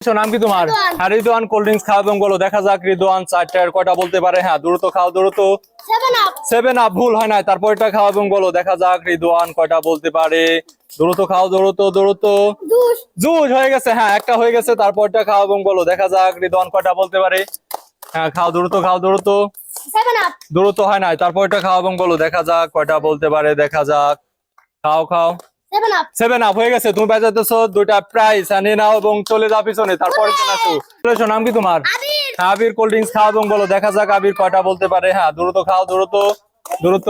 নাম কি তোমার? হ্যাঁ রিদওয়ান কোল্ড ড্রিঙ্কস খাও এবং বলো। দেখা যাক চারটার কয়টা বলতে পারে? হ্যাঁ দ্রুত খাও দ্রুত। সেভেন আপ ভুল হয় না তারপরটা খাও এবং বলো। দেখা যাক কয়টা বলতে পারে? দ্রুত খাও দ্রুত দ্রুত। দুশ হয়ে গেছে হ্যাঁ একটা হয়ে গেছে। তারপরটা খাও এবং বলো। দেখা যাক কয়টা বলতে পারে? হ্যাঁ খাও দ্রুত খাও দ্রুত। সেভেন দ্রুত হয় তারপরটা খাও এবং বলো। দেখা যাক কয়টা বলতে পারে। দেখা যাক। খাও খাও। সেভেন আপ হয়ে গেছে। তুমি বাজাতেছো দুইটা প্রাইস আনি নাও এবং চলে যাও পিছনে। তারপরে আসো। নাম কি তোমার? আবির। আবির কোল্ড ড্রিঙ্কস খাও এবং বলো দেখা যাক আবির কয়টা বলতে পারে। হ্যাঁ দ্রুত খাও দ্রুত দ্রুত।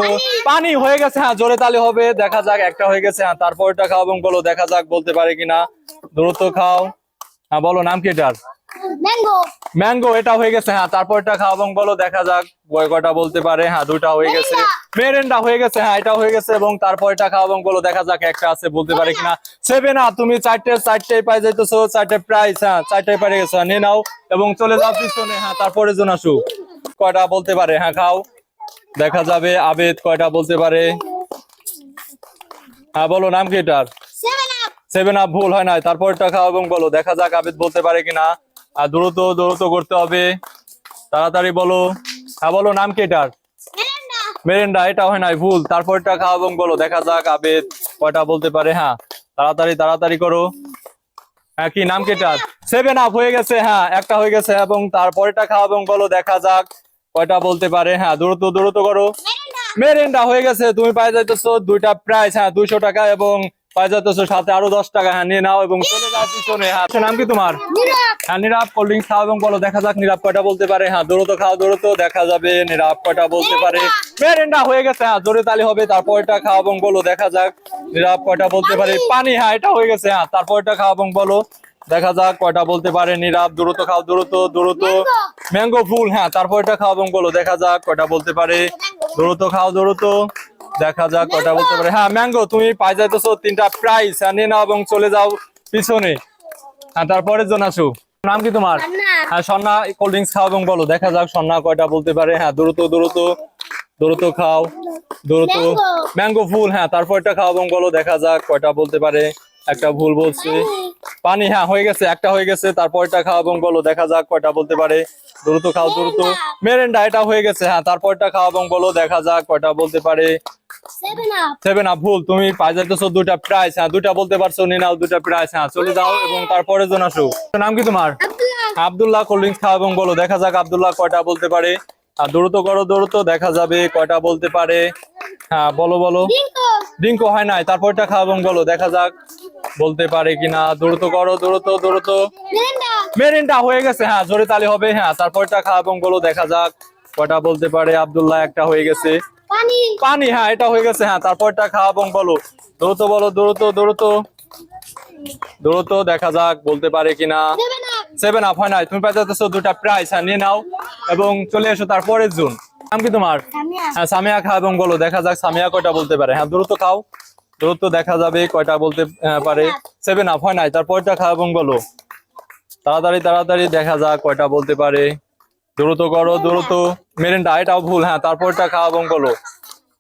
পানি হয়ে গেছে হ্যাঁ জোরে তালে হবে। দেখা যাক একটা হয়ে গেছে হ্যাঁ তারপরটা খাও এবং বলো দেখা যাক বলতে পারে কিনা। দূরত্ব খাও। হ্যাঁ বলো নাম কি এটার? ম্যাঙ্গো ম্যাঙ্গো এটা হয়ে গেছে হ্যাঁ তারপরটা বলো দেখা যাক বয় কয়টা বলতে পারে হ্যাঁ দুটা হয়ে গেছে। মেরেন্ডা হয়ে গেছে হ্যাঁ এটা হয়ে গেছে এবং তারপরটা বলো দেখা যাক একটা আছে বলতে পারে কিনা। সেভেন আপ তুমি চারটে চারটে পাই যাইতেছো চারটে প্রাইস হ্যাঁ চারটে পারে গেছো হ্যাঁ, নিয়ে নাও এবং চলে যাও পিছনে হ্যাঁ তারপরে জন আসু কয়টা বলতে পারে হ্যাঁ খাও। দেখা যাবে আবেদ কয়টা বলতে পারে। হ্যাঁ বলো নাম কি এটার? সেভেন আপ সেভেন আপ ভুল হয় না তারপরটা খাও এবং বলো দেখা যাক আবেদ বলতে পারে কিনা। আর দ্রুত দ্রুত করতে হবে। তাড়াতাড়ি বলো। হ্যাঁ বলো নাম কি এটার? মেরেন্ডা। এটা হয় নাই ভুল। তারপরটা খাও এবং বলো দেখা যাক আবেদ কয়টা বলতে পারে। হ্যাঁ তাড়াতাড়ি তাড়াতাড়ি করো। হ্যাঁ কি নাম কি এটার? সেভেন আপ হয়ে গেছে হ্যাঁ একটা হয়ে গেছে এবং তারপরটা খাও এবং বলো দেখা যাক কয়টা বলতে পারে। হ্যাঁ দ্রুত দ্রুত করো। মেরেন্ডা। মেরেন্ডা হয়ে গেছে তুমি পাই যাইতেছো দুইটা প্রাইস হ্যাঁ দুইশো টাকা এবং পাই সাথে আরও দশ টাকা। হ্যাঁ নিয়ে নাও এবং চলে যাও পিছনে। হ্যাঁ নাম কি তোমার? হ্যাঁ নিরাপ কোল্ড ড্রিঙ্কস খাও এবং বলো দেখা যাক নিরাপ কয়টা বলতে পারে। হ্যাঁ খাও দেখা যাবে নিরাপ কয়টা বলতে পারে। মেরেন্ডা হয়ে গেছে হ্যাঁ জোরে তালি হবে খাও এবং বলো দেখা যাক নিরাপ কয়টা বলতে পারে। পানি। হ্যাঁ এটা হয়ে গেছে হ্যাঁ তারপরটা খাও এবং বলো দেখা যাক কয়টা বলতে পারে নিরাপ দ্রুত খাও দ্রুত দ্রুত ম্যাঙ্গো ফুল হ্যাঁ তারপরটা খাও এবং বলো দেখা যাক কয়টা বলতে পারে। দ্রুত খাও দ্রুত দেখা যাক কয়টা বলতে পারে। হ্যাঁ ম্যাঙ্গো তুমি পাই যাইতেছো তিনটা প্রাইস নিয়ে নাও এবং চলে যাও পিছনে। হ্যাঁ তারপরে জন আসু। নাম কি তোমার? হ্যাঁ সন্না কোল্ড ড্রিঙ্কস খাও এবং বলো দেখা যাক সন্না কয়টা বলতে পারে। হ্যাঁ দ্রুত দ্রুত দ্রুত খাও দ্রুত। ম্যাঙ্গো। ফুল হ্যাঁ তারপরটা খাও এবং বলো দেখা যাক কয়টা বলতে পারে। একটা ভুল বলছে। পানি। হ্যাঁ হয়ে গেছে একটা হয়ে গেছে তারপরটা খাও এবং বলো দেখা যাক কয়টা বলতে পারে। দ্রুত খাও দ্রুত। মেরেন্ডা। এটা হয়ে গেছে হ্যাঁ তারপরটা খাও এবং বলো দেখা যাক কয়টা বলতে পারে। সেভেন আপ ভুল তুমি দুটা প্রাইস হ্যাঁ দুটা বলতে পারছ নিয়ে দুটা প্রাইস হ্যাঁ চলে যাও এবং তারপরে জন আসো। নাম কি তোমার? আব্দুল্লাহ। আব্দুল্লাহ কোল্ড ড্রিঙ্কস খাও এবং বলো দেখা যাক আব্দুল্লাহ কয়টা বলতে পারে। আর দ্রুত করো দ্রুত দেখা যাবে কয়টা বলতে পারে। হ্যাঁ বলো বলো। ড্রিঙ্কও হয় নাই তারপরটা খাও এবং বলো দেখা যাক বলতে পারে কিনা। দ্রুত করো দ্রুত দ্রুত। মেরিনটা হয়ে গেছে হ্যাঁ জোরে তালি হবে হ্যাঁ তারপরটা খাও এবং বলো দেখা যাক কয়টা বলতে পারে। আব্দুল্লাহ একটা হয়ে গেছে। পানি। পানি হ্যাঁ এটা হয়ে গেছে হ্যাঁ তারপরটা খাও এবং বলো। দ্রুত বলো দ্রুত দ্রুত। দ্রুত দেখা যাক বলতে পারে কিনা। সেভেন আপ হয় নাই। তুমি পাইতেছো দুটা প্রাইস হ্যাঁ নিয়ে নাও। এবং চলে এসো তারপরের জুন নাম কি তোমার? হ্যাঁ সামিয়া খাও এবং বলো দেখা যাক সামিয়া কয়টা বলতে পারে। হ্যাঁ দ্রুত খাও। দ্রুত দেখা যাবে কয়টা বলতে পারে। সেভেন আপ হয় নাই। তারপরটা খাও এবং বলো। তাড়াতাড়ি তাড়াতাড়ি দেখা যাক কয়টা বলতে পারে। দ্রুত করো দ্রুত। মেরেন্ডা এটাও ভুল হ্যাঁ তারপরটা খাও এবং বলো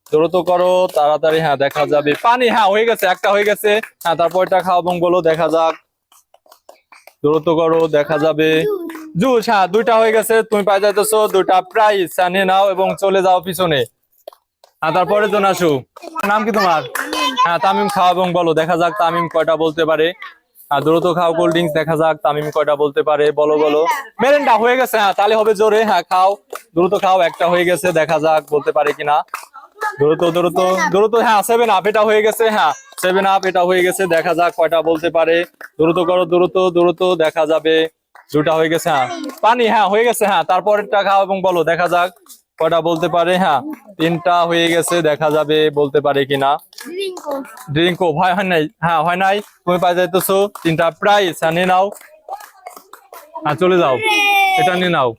দ্রুত করো তাড়াতাড়ি হ্যাঁ দেখা যাবে। পানি হ্যাঁ হয়ে গেছে একটা হয়ে গেছে। হ্যাঁ তারপরটা খাও এবং বলো দেখা যাক। দ্রুত করো দেখা যাবে। জুস হ্যাঁ দুইটা হয়ে গেছে তুমি পাই যাইতেছো দুইটা প্রাইস নিয়ে নাও এবং চলে যাও পিছনে। হ্যাঁ তারপরে জন আসু নাম কি তোমার? হ্যাঁ তামিম খাও এবং বলো দেখা যাক তামিম কয়টা বলতে পারে। দ্রুত খাও কোল্ড ড্রিঙ্কস দেখা যাক, তামিম কয়টা বলতে পারে, বলো বলো। মেরেন্ডা হয়ে গেছে হ্যাঁ তাহলে হবে জোরে হ্যাঁ খাও। দ্রুত খাও, একটা হয়ে গেছে, দেখা যাক, বলতে পারে কিনা। দ্রুত দ্রুত দ্রুত হ্যাঁ সেভেন আপ এটা হয়ে গেছে হ্যাঁ সেভেন আপ এটা হয়ে গেছে, দেখা যাক কয়টা বলতে পারে। দ্রুত করো, দ্রুত দ্রুত, দেখা যাবে। দুটা হয়ে গেছে হ্যাঁ। পানি হ্যাঁ হয়ে গেছে হ্যাঁ তারপরেরটা খাও এবং বলো, দেখা যাক। কয়টা বলতে পারে? হ্যাঁ তিনটা হয়ে গেছে দেখা যাবে বলতে পারে কিনা। ড্রিঙ্কো ভাই হয় নাই? হ্যাঁ হয় নাই। তুমি পাই যাইতেছো তিনটা প্রাইস হ্যাঁ নিয়ে নাও। হ্যাঁ চলে যাও। এটা নিয়ে নাও।